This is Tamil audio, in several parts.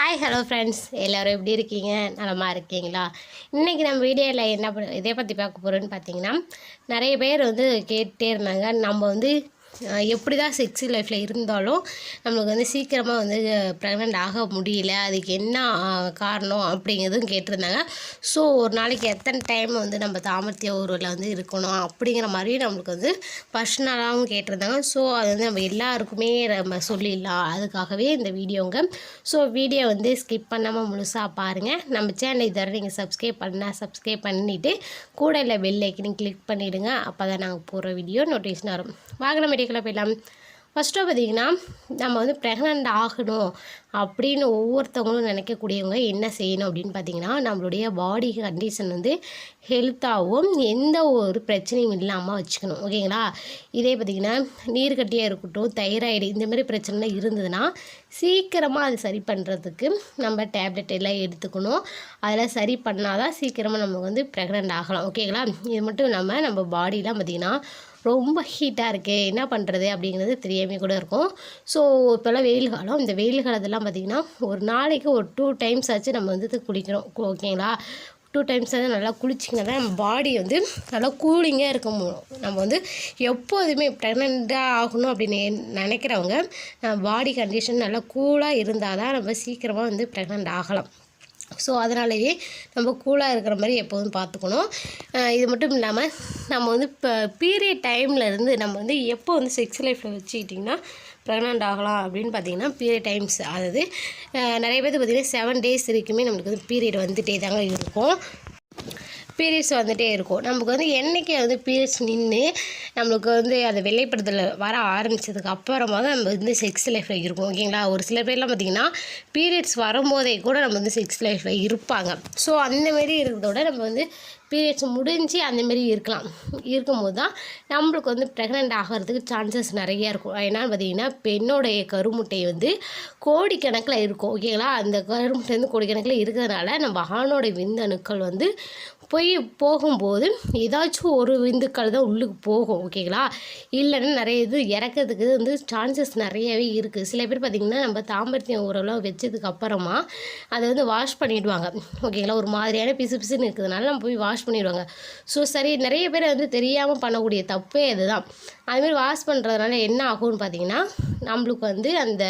ஹாய் ஹலோ ஃப்ரெண்ட்ஸ் எல்லோரும் எப்படி இருக்கீங்க? நலமாக இருக்கீங்களா? இன்றைக்கி நம்ம வீடியோவில் என்ன பண்ண இதை பற்றி பார்க்க போகிறோன்னு பார்த்தீங்கன்னா நிறைய பேர் வந்து கேட்டே இருந்தாங்க. நம்ம வந்து எப்படி தான் செக்ஸி லைஃப்பில் இருந்தாலும் நம்மளுக்கு வந்து சீக்கிரமாக வந்து ப்ரெக்னென்ட் ஆக முடியல. அதுக்கு என்ன காரணம் அப்படிங்கிறதும் கேட்டிருந்தாங்க. ஸோ ஒரு நாளைக்கு எத்தனை டைம் வந்து நம்ம தாமத்திய ஊரில் வந்து இருக்கணும் அப்படிங்கிற மாதிரி நம்மளுக்கு வந்து பர்சனலாகவும் கேட்டிருந்தாங்க. ஸோ அது வந்து நம்ம எல்லாருக்குமே நம்ம சொல்லிடலாம். அதுக்காகவே இந்த வீடியோங்க. ஸோ வீடியோ வந்து ஸ்கிப் பண்ணாமல் முழுசாக பாருங்கள் நம்ம சேனல் இதுவரை நீங்கள் சப்ஸ்கிரைப் பண்ணால் சப்ஸ்கிரைப் பண்ணிவிட்டு கூட இல்லை பெல் ஐக்கனையும் கிளிக் பண்ணிவிடுங்க அப்போ தான் நாங்கள் போகிற வீடியோ நோட்டிஃபிகேஷன் வரும் வாகன மெடிக்கலில் போயிடலாம் ஃபஸ்ட்டு பார்த்தீங்கன்னா நம்ம வந்து ப்ரெக்னென்ட் ஆகணும் அப்படின்னு ஒவ்வொருத்தவங்களும் நினைக்கக்கூடியவங்க என்ன செய்யணும் அப்படின்னு பார்த்தீங்கன்னா நம்மளுடைய பாடி கண்டிஷன் வந்து ஹெல்த்தாகவும் எந்த ஒரு பிரச்சனையும் இல்லாமல் வச்சுக்கணும். ஓகேங்களா இதே பார்த்திங்கன்னா நீர்கட்டியாக இருக்கட்டும் தைராய்டு இந்த மாதிரி பிரச்சனைலாம் இருந்ததுன்னா சீக்கிரமாக அது சரி பண்ணுறதுக்கு நம்ம டேப்லெட் எல்லாம் எடுத்துக்கணும். அதெல்லாம் சரி பண்ணால் தான் சீக்கிரமாக நம்ம வந்து ப்ரெக்னென்ட் ஆகலாம். ஓகேங்களா இது மட்டும் இல்லாமல் நம்ம பாடிலாம் பார்த்திங்கன்னா ரொம்ப ஹீட்டாக இருக்குது என்ன பண்ணுறது அப்படிங்கிறது தெரியாமல் கூட இருக்கும். ஸோ இப்போல்லாம் வெயில் காலம். இந்த வெயில் காலத்துலாம் பார்த்திங்கன்னா ஒரு நாளைக்கு ஒரு டூ டைம்ஸ் ஆச்சு நம்ம வந்து இது குளிக்கிறோம். ஓகேங்களா? டூ டைம்ஸ் வந்து நல்லா குளிச்சிங்கன்னா தான் நம்ம பாடி வந்து நல்லா கூலிங்காக இருக்க முடியும். நம்ம வந்து எப்போதுமே ப்ரெக்னெண்ட்டாக ஆகணும் அப்படின்னு நினைக்கிறவங்க நம்ம பாடி கண்டிஷன் நல்லா கூலாக இருந்தால் தான் நம்ம சீக்கிரமாக வந்து ப்ரெக்னென்ட் ஆகலாம். ஸோ அதனாலேயே நம்ம கூலாக இருக்கிற மாதிரி எப்போதும் பார்த்துக்கணும். இது மட்டும் இல்லாமல் நம்ம வந்து இப்போ பீரியட் டைமில் இருந்து நம்ம வந்து எப்போ வந்து செக்ஸ் லைஃப்பில் வச்சுக்கிட்டிங்கன்னா ப்ரெக்னென்ட் ஆகலாம் அப்படின்னு பார்த்தீங்கன்னா பீரியட் டைம்ஸ் அதாவது நிறைய பேர் பார்த்திங்கன்னா செவன் டேஸ் வரைக்குமே நம்மளுக்கு வந்து பீரியட் வந்துகிட்டே தாங்க இருக்கும். பீரியட்ஸ் வந்துகிட்டே இருக்கும். நமக்கு வந்து என்றைக்கு வந்து பீரியட்ஸ் நின்று நம்மளுக்கு வந்து அதை வெள்ளைப்படுதல் வர ஆரம்பித்ததுக்கு அப்புறமா தான் நம்ம வந்து செக்ஸ் லைஃப்பில் இருக்கும். ஓகேங்களா ஒரு சில பேர்லாம் பார்த்திங்கன்னா பீரியட்ஸ் வரும்போதே கூட நம்ம வந்து செக்ஸ் லைஃப்பில் இருப்பாங்க. ஸோ அந்தமாரி இருக்கிறத விட நம்ம வந்து பீரியட்ஸ் முடிஞ்சு அந்தமாரி இருக்கலாம். இருக்கும்போது தான் நம்மளுக்கு வந்து ப்ரெக்னென்ட் ஆகிறதுக்கு சான்சஸ் நிறைய இருக்கும். என்னன்னு பார்த்தீங்கன்னா பெண்ணோடைய கருமுட்டை வந்து கோடிக்கணக்கில் இருக்கும். ஓகேங்களா அந்த கருமுட்டை வந்து கோடிக்கணக்கில் இருக்கிறதுனால நம்ம ஆணோட விந்தணுக்கள் வந்து போய் போகும்போது ஏதாச்சும் ஒரு விந்துக்கள் தான் உள்ளுக்கு போகும். ஓகேங்களா இல்லைன்னா நிறைய இது இறக்கிறதுக்கு வந்து சான்சஸ் நிறையவே இருக்குது சில பேர் பார்த்திங்கன்னா நம்ம தாம்பரத்தியம் உறவுலாம் வச்சதுக்கு அப்புறமா அதை வந்து வாஷ் பண்ணிவிடுவாங்க ஓகேங்களா ஒரு மாதிரியான பிசு பிசுன்னு இருக்கிறதுனால நம்ம போய் வாஷ் பண்ணிடுவாங்க. ஸோ சரி நிறைய பேர் வந்து தெரியாமல் பண்ணக்கூடிய தப்பே அதுதான் அதுமாரி வாஷ் பண்ணுறதுனால என்ன ஆகும்னு பார்த்தீங்கன்னா நம்மளுக்கு வந்து அந்த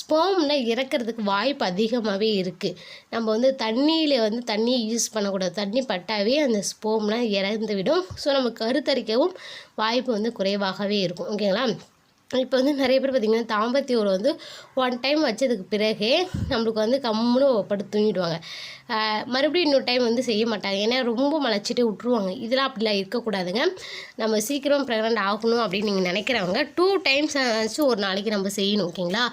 ஸ்போம்ல இறக்கிறதுக்கு வாய்ப்பு அதிகமாகவே இருக்குது நம்ம வந்து தண்ணியில் வந்து தண்ணியை யூஸ் பண்ணக்கூடாது. தண்ணி பட்டாவே அந்த ஸ்போம்லாம் இறந்து விடும் ஸோ நம்ம கருத்தரிக்கவும் வாய்ப்பு வந்து குறைவாகவே இருக்கும். ஓகேங்களா? இப்போ வந்து நிறைய பேர் பார்த்திங்கன்னா தாம்பத்திய உறவு வந்து ஒன் டைம் வச்சதுக்கு பிறகே நம்மளுக்கு வந்து கம்முன்னு படுத்து தூங்கிடுவாங்க. மறுபடியும் இன்னொரு டைம் வந்து செய்ய மாட்டாங்க. ஏன்னா ரொம்ப மலைச்சிட்டு விட்ருவாங்க இதெல்லாம் அப்படிலாம் இருக்கக்கூடாதுங்க. நம்ம சீக்கிரம் ப்ரெக்னென்ட் ஆகணும் அப்படின்னு நீங்கள் நினைக்கிறவங்க டூ டைம்ஸ் ஆச்சும் ஒரு நாளைக்கு நம்ம செய்யணும் ஓகேங்களா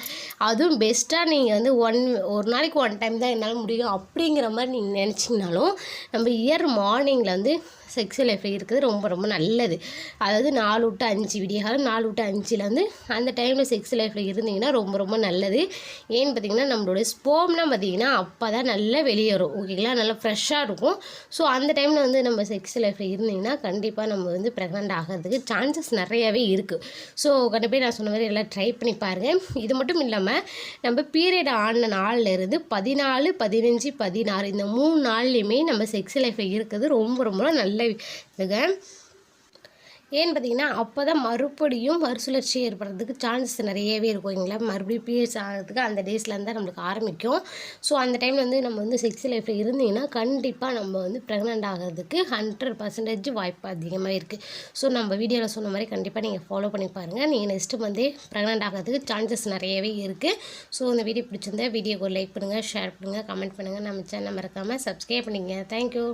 அதுவும் பெஸ்ட்டாக நீங்கள் வந்து ஒன் ஒரு நாளைக்கு ஒன் டைம் தான் என்னால் முடியும் அப்படிங்கிற மாதிரி நீங்கள் நினச்சிங்கனாலும் நம்ம இயர் மார்னிங்கில் வந்து செக்ஸ் லைஃப்பில் இருக்கிறது ரொம்ப ரொம்ப நல்லது. அதாவது நாலு விட்டு அஞ்சு விடிய காலம் நாலு விட்டு அஞ்சில் வந்து அந்த டைமில் செக்ஸ் லைஃப்பில் இருந்தீங்கன்னா ரொம்ப ரொம்ப நல்லது. ஏன்னு பார்த்தீங்கன்னா நம்மளோட ஸ்போம்லாம் பார்த்தீங்கன்னா அப்போ தான் நல்லா வெளியே வரும். ஓகேங்களா நல்லா ஃப்ரெஷ்ஷாக இருக்கும். ஸோ அந்த டைமில் வந்து நம்ம செக்ஸ் லைஃப்பில் இருந்தீங்கன்னா கண்டிப்பாக நம்ம வந்து ப்ரெக்னென்ட் ஆகிறதுக்கு சான்சஸ் நிறையாவே இருக்குது ஸோ கண்டிப்பாக நான் சொன்ன மாதிரி எல்லாம் ட்ரை பண்ணி பாருங்கள் இது மட்டும் இல்லாமல் நம்ம பீரியட் ஆன நாள்லேருந்து பதினாலு பதினஞ்சு பதினாறு இந்த மூணு நாள்லையுமே நம்ம செக்ஸ் லைஃப்பில் இருக்கிறது ரொம்ப ரொம்ப நல்ல இதுங்க ஏன்னு பார்த்தீங்கன்னா அப்போ தான் மறுபடியும் மறுசுழற்சி ஏற்படுறதுக்கு சான்சஸ் நிறையவே இருக்கும் இல்லைங்களா? மறுபடியும் பிஎஸ் ஆகிறதுக்கு அந்த டேஸ்லேருந்து தான் நம்மளுக்கு ஆரம்பிக்கும். ஸோ அந்த டைமில் வந்து நம்ம வந்து செக்ஸ் லைஃப்பில் இருந்தீங்கன்னா கண்டிப்பாக நம்ம வந்து ப்ரெக்னென்ட் ஆகிறதுக்கு ஹண்ட்ரட் பர்சன்டேஜ் வாய்ப்பு அதிகமாக இருக்குது ஸோ நம்ம வீடியோவில் சொன்ன மாதிரி கண்டிப்பாக நீங்கள் ஃபாலோ பண்ணி பாருங்கள் நீங்கள் நெக்ஸ்ட்டு வந்து ப்ரெக்னென்ட் ஆகிறதுக்கு சான்சஸ் நிறையவே இருக்குது ஸோ இந்த வீடியோ பிடிச்சிருந்தா வீடியோக்கு லைக் பண்ணுங்கள் ஷேர் பண்ணுங்கள் கமெண்ட் பண்ணுங்கள் நம்ம சேனல் மறக்காமல் சப்ஸ்கிரைப் பண்ணிங்க தேங்க்யூ